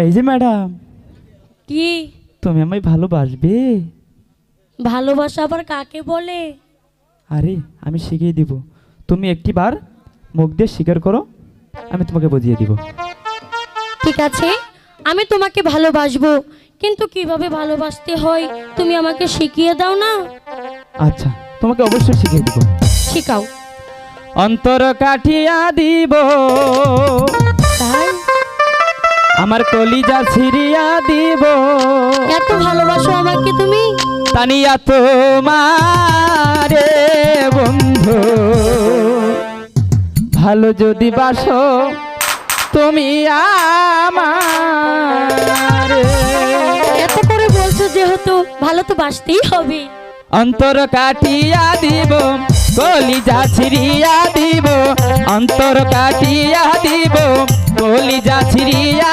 এই যে ম্যাডাম। কি? তুমি আমায় ভালোবাসবে? ভালোবাসা আবার কাকে বলে? আরে আমি শিখিয়ে দিব। তুমি একটি বার মুখ দিয়ে স্বীকার করো আমি তোমাকে বুঝিয়ে দিব। ঠিক আছে আমি তোমাকে ভালোবাসবো কিন্তু কীভাবে ভালোবাসতে হয় তুমি আমাকে শিখিয়ে দাও না? আচ্ছা তোমাকে অবশ্যই শিখিয়ে দিব। শিখাও। অন্তর কাঠিয়া দিব। আমার কলিজা ছিড়িয়া দিব। এত ভালোবাসো আমাকে তুমি? তানিয়া তোমারে বন্ধু। ভালো যদি বাসো তুমি আমার। এত করে বলছো যেহেতু ভালো তো বাসতেই হবে। অন্তর কাটিয়া দিব কলিজা ছিড়িয়া দিব। অন্তর কাটিয়া দিব কলিজা ছিড়িয়া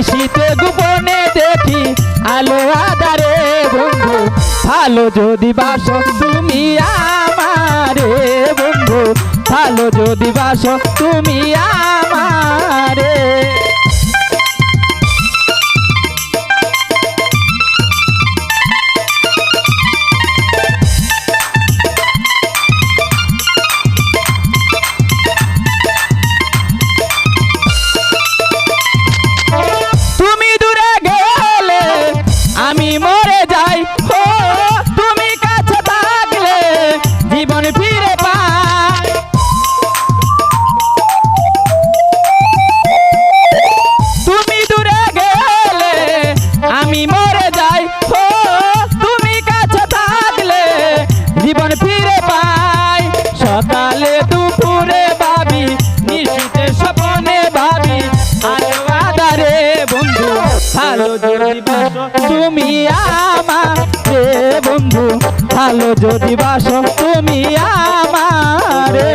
নিশীতে গোপনে দেখি আলো আদারে বন্ধু। ভালো যদি বাস তুমি আমারে বন্ধু। ভালো যদি বাস তুমি আমারে। ভালো যদি বাসো তুমি আমার। রে বন্ধু ভালো যদি বাসো তুমি আমারে।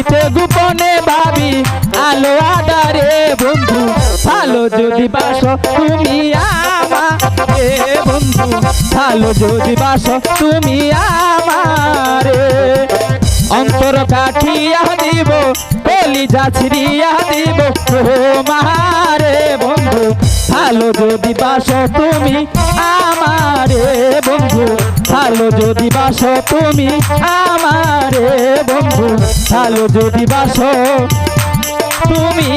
নিশীতে গোপনে ভাবি, আলো আদারে বন্ধু, ভালো যদি বাসো তুমি আমারে বন্ধু, ভালো যদি বাসো তুমি আমারে অন্তর কাঠিয়া দিব, বলি ছিড়িয়া দিব। মারে বন্ধু, ভালো যদি বাসো তুমি আমারে বন্ধু, ভালো যদি বাসো তুমি আমারে বন্ধু, ভালো যদি বাসো তুমি